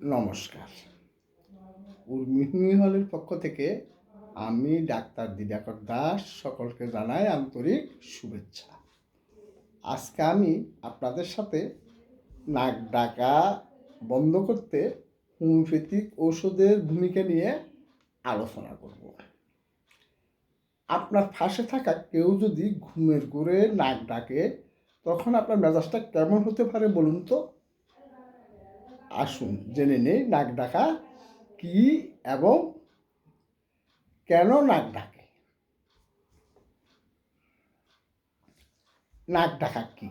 নমস্কার। উর্মি হলের পক্ষ থেকে আমি ডাক্তার দিবাকর দাস সকলকে জানাই আন্তরিক শুভেচ্ছা। আজকে আমি আপনাদের সাথে নাক ডাকা বন্ধ করতে হোমিওপ্যাথিক ওষুধের ভূমিকা নিয়ে আলোচনা করব। আপনার পাশে থাকা কেউ যদি ঘুমের করে নাক ডাকে, তখন আপনার মেজাজটা কেমন হতে পারে বলুন তো? আসুন, জেনে নেই, নাক ডাকা কি এবং কেন নাক ডাকে? নাক ডাকা কি?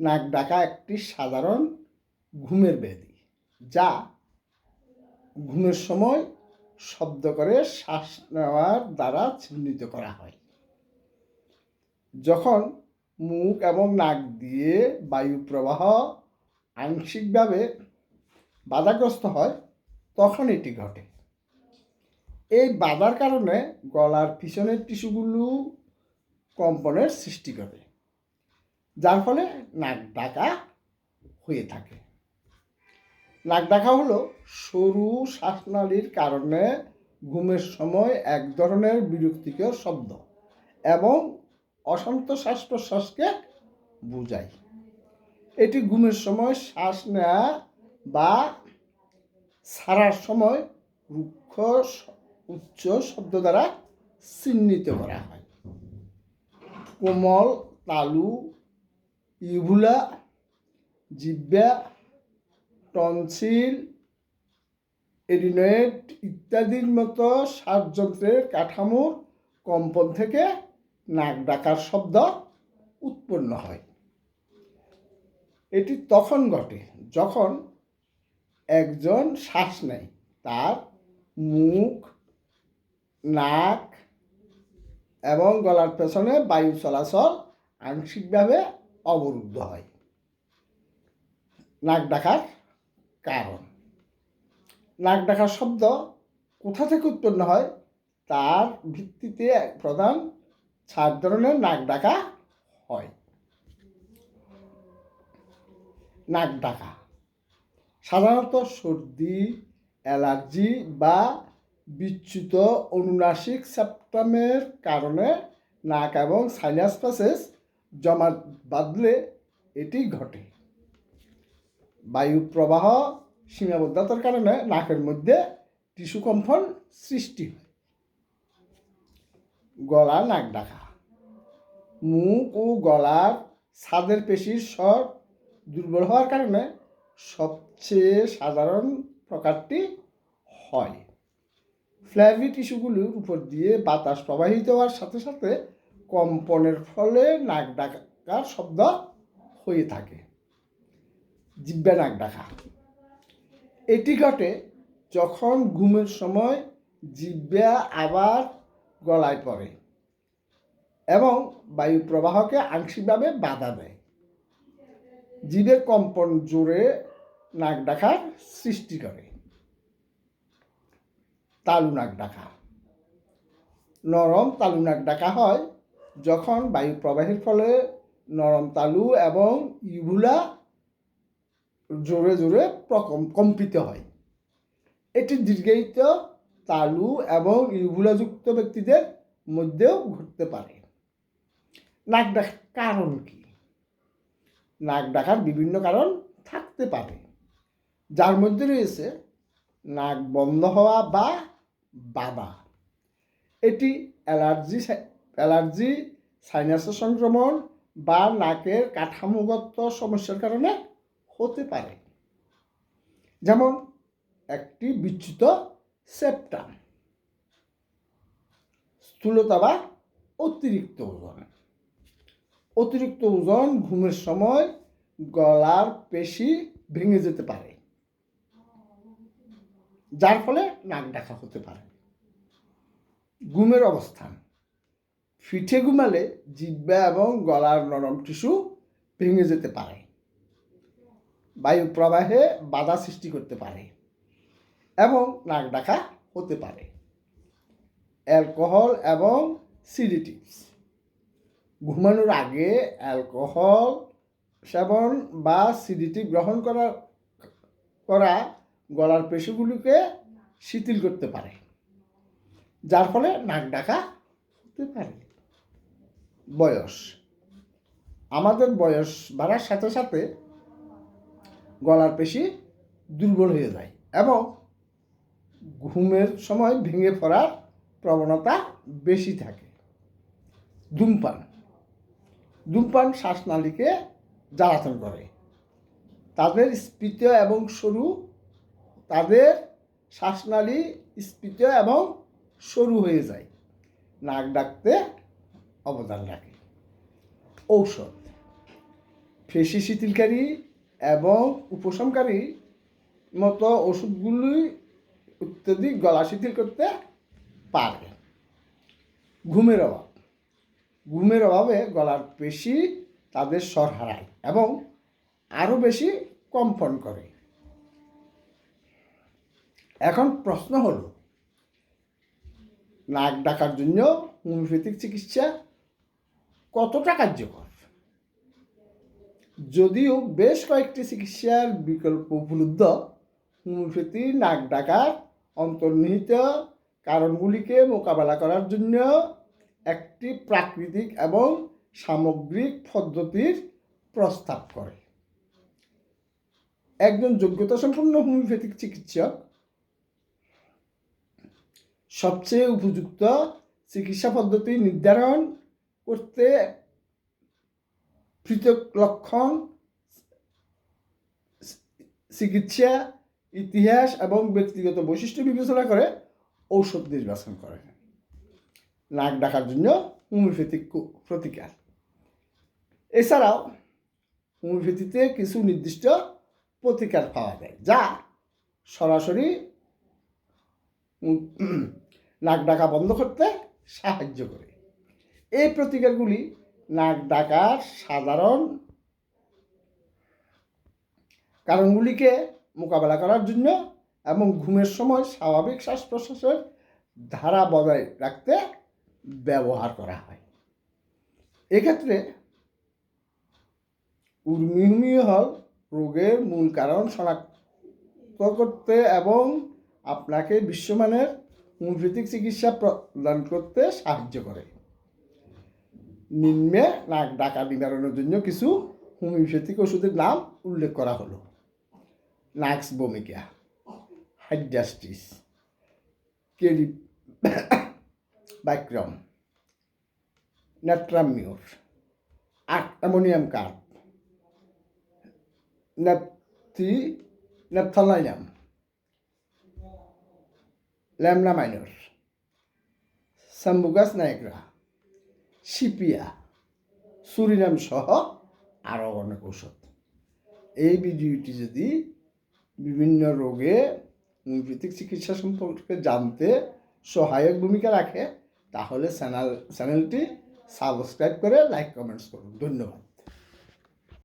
নাক ডাকা একটি সাধারণ ঘুমের ব্যাধি, যা ঘুমের সময় শব্দ করে শ্বাস নেওয়ার দ্বারা চিহ্নিত করা হয়। যখন মুখ এবং নাক দিয়ে বায়ু প্রবাহ আংশিকভাবে বাধাগ্রস্ত হয়, তখন এটি ঘটে। এই বাধার কারণে গলার পিছনের টিস্যুগুলো কম্পনের সৃষ্টি করে যার ফলে নাক ডাকা হয়ে থাকে। নাক ডাকা হলো সরু শ্বাসনালীর কারণে ঘুমের সময় এক ধরনের বিরক্তিকর শব্দ এবং অশান্ত শ্বাস প্রশ্বাসকে বোঝায়। এটি ঘুমের সময় শ্বাস নেওয়া বা ছাড়ার সময় রুক্ষ উচ্চ শব্দ দ্বারা চিহ্নিত করা হয়। কোমল, তালু ইভুলা জিব্বা টনসিল এডিনয়েড ইত্যাদির মতো শ্বাসযন্ত্রের কাঠামোর কম্পন থেকে নাক ডাকার শব্দ উৎপন্ন হয়। এটি তখন ঘটে যখন একজন শ্বাস নেয়। তার মুখ, নাক এবং গলার পেছনে বায়ু চলাচল আংশিকভাবে অবরুদ্ধ হয়। নাক ডাকার কারণ। নাক ডাকার শব্দ কোথা থেকে উৎপন্ন হয়? তার ভিত্তিতে প্রধান চার ধরনের নাক ডাকা হয়। নাক ডাকা। সাধারণত সর্দি, অ্যালার্জি বা বিচ্যুত অনুনাসিক সেপ্টামের কারণে নাক এবং সাইনাস প্যাসেজ জমা বাঁধলে এটি ঘটে। বায়ু প্রবাহ, সীমাবদ্ধতার কারণে নাকের মধ্যে টিস্যু সৃষ্টি হয়। গলা নাক ডাকা। মুখ ও গলার ছাদের পেশির স্বর দুর্বল হওয়ার কারণে সবচেয়ে সাধারণ প্রকারটি হয়। ফ্ল্যাভি টিস্যুগুলির উপর দিয়ে বাতাস প্রবাহিত হওয়ার সাথে সাথে কম্পনের ফলে নাক ডাকার শব্দ হয়ে থাকে। জিব্বা নাক ডাকা। এটি ঘটে যখন ঘুমের সময় জিব্বা আবার গলায় পড়ে এবং বায়ু প্রবাহকে আংশিকভাবে বাধা দেয়। জীবের কম্পন জোরে নাক ডাকার সৃষ্টি করে। তালু নাক ডাকা। নরম তালু নাক ডাকা হয় যখন বায়ু প্রবাহের ফলে নরম তালু এবং ইভুলা জোরে জোরে প্রকম কম্পিত হয়। এটি দীর্ঘায়িত তালু এবং ইভুলাযুক্ত ব্যক্তিদের মধ্যেও ঘটতে পারে। নাক ডাকার কারণ কি? নাক ডাকার বিভিন্ন কারণ থাকতে পারে। যার মধ্যে রয়েছে নাক বন্ধ হওয়া বা বাধা এটি অ্যালার্জি অ্যালার্জি সাইনাসের সংক্রমণ বা নাকের কাঠামোগত সমস্যার কারণে হতে পারে। যেমন একটি বিচ্যুত সেপ্টাম, স্থূলতা বা অতিরিক্ত ওজন। অতিরিক্ত ওজন ঘুমের সময় গলার পেশি ভেঙে যেতে পারে। যার ফলে নাক ডাকা হতে পারে। ঘুমের অবস্থান। ফিঠে ঘুমালে জিব্বা এবং গলার নরম টিস্যু ভেঙে যেতে পারে। বায়ু প্রবাহে বাধা সৃষ্টি করতে পারে এবং নাক ডাকা হতে পারে। অ্যালকোহল এবং সিডিটিভস ঘুমানোর আগে অ্যালকোহল, সেবন বা সিডিটি গ্রহণ করা করা গলার পেশিগুলিকে শিথিল করতে পারে, যার ফলে নাক ডাকা হতে পারে। বয়স। আমাদের বয়স বাড়ার সাথে সাথে গলার পেশি দুর্বল হয়ে যায় এবং ঘুমের সময় ভেঙে পড়ার প্রবণতা বেশি থাকে। ধূমপান। ধূমপান শ্বাসনালীকে জ্বালাতন করে। তাদের স্ফীত এবং সরু, তাদের শ্বাসনালী স্ফীত এবং সরু হয়ে যায়। নাক ডাকতে অবদান রাখে। ঔষধ। ফেসি শিথিলকারী এবং উপশমকারী মতো ওষুধগুলি অত্যধিক গলা শিথিল করতে পারে ঘুমের অভাব। ঘুমের অভাবে গলার পেশি তাদের স্বর হারায় এবং আরও বেশি কম্পন করে। এখন প্রশ্ন হলো, নাক ডাকার জন্য হোমিওপ্যাথিক চিকিৎসা কতটা কার্যকর? যদিও বেশ কয়েকটি চিকিৎসার বিকল্প উপলব্ধ, হোমিওপ্যাথি, নাক ডাকার অন্তর্নিহিত কারণগুলিকে মোকাবেলা করার জন্য একটি প্রাকৃতিক এবং সামগ্রিক পদ্ধতির প্রস্তাব করে। একজন যোগ্যতা সম্পন্ন হোমিওপ্যাথিক চিকিৎসক, সবচেয়ে উপযুক্ত চিকিৎসা পদ্ধতি নির্ধারণ করতে পৃথক লক্ষণ, চিকিৎসা, ইতিহাস এবং ব্যক্তিগত বৈশিষ্ট্য বিবেচনা করে ঔষধ নির্বাচন করে। নাক ডাকার জন্য হোমিওপ্যাথিক প্রতিকার। এছাড়াও হোমিওপ্যাথিতে কিছু নির্দিষ্ট প্রতিকার পাওয়া যায়, যা সরাসরি নাক ডাকা বন্ধ করতে সাহায্য করে। এই প্রতিকারগুলি নাক ডাকার সাধারণ কারণগুলিকে মোকাবেলা করার জন্য এবং ঘুমের সময় স্বাভাবিক শ্বাস প্রশ্বাসের ধারা বজায় রাখতে ব্যবহার করা হয়। এক্ষেত্রে উর্মিহুমি হল রোগের মূল কারণ শনাক্ত করতে এবং আপনাকে বিশ্বমানের হোমিওপ্যাথিক চিকিৎসা প্রদান করতে সাহায্য করে। নিম্নে নাক ডাকা নিবারণের জন্য কিছু হোমিওপ্যাথিক ওষুধের নাম উল্লেখ করা হলো। Nux vomica, hydrastis, kali bichromicum natrum mur ammonium carb নেপথি naphthalinum lemna minor sambucus নায়করা সিপিয়া সুরিনাম সহ আরও অনেক ঔষধ। এই ভিডিওটি যদি বিভিন্ন রোগে হোমিওপ্যাথিক চিকিৎসা সম্পর্কে জানতে সহায়ক ভূমিকা রাখে তাহলে চ্যানেল চ্যানেলটি সাবস্ক্রাইব করে লাইক কমেন্টস করুন। ধন্যবাদ।